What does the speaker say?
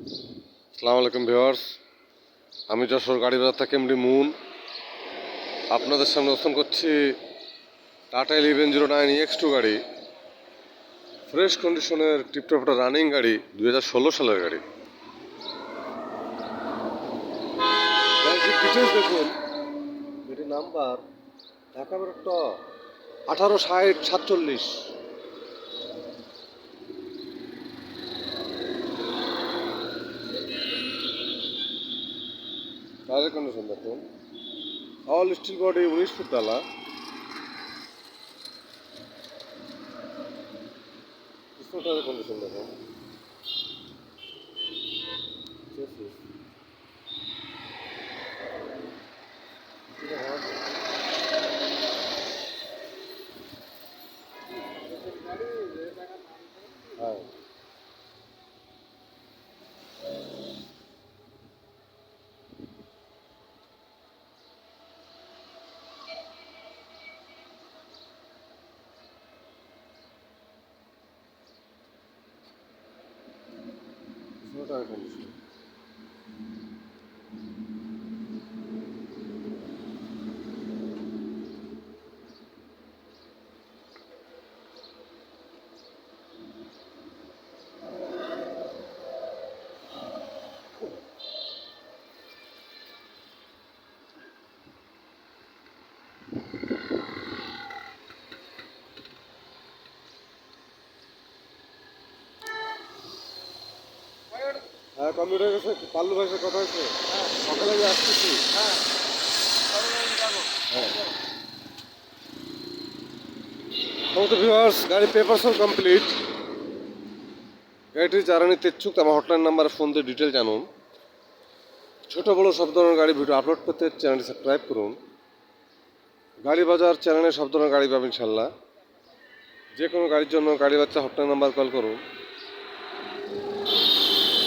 আসসালামু আলাইকুম ভিউয়ার্স। আমি যশোর গাড়ি বাজার থেকে এমডি মুন। আপনাদের সামনে দর্শন করছি Tata eleven zero nine X two গাড়ি। ফ্রেশ কন্ডিশনের টিপটপ একটা রানিং গাড়ি দু হাজার ষোলো সালের গাড়ি। দেখুন। এটি নাম্বার ঢাকা আঠারো ষাট সাতচল্লিশ। Oil condition all steel body ಉಳಿಸ್ಬಿಟ್ಟಲ್ಲ ಇಷ್ಟು ಆಯಿಲ್ ಕಂಡೀಷನ್ ಬೇಕು ಹಾಂ そう感。হ্যাঁ কম্পিউটার গেছে, পাল্লু সাথে কথা হয়েছে। সকালে যে আসতেছি। হ্যাঁ। সমস্ত ভিউয়ার্স গাড়ি পেপার সব কমপ্লিট গাড়িটি চারানি তেচ্ছুক আমার হটলাইন নাম্বারে ফোন দিয়ে ডিটেল জানুন। ছোট বড় সব ধরনের গাড়ি ভিডিও আপলোড করতে চ্যানেলটি সাবস্ক্রাইব করুন। গাড়ি বাজার চ্যানেলে সব ধরনের গাড়ি পাবেন ইনশাল্লাহ যে কোনো গাড়ির জন্য গাড়ি বাচ্চা হটলাইন নাম্বার কল করুন।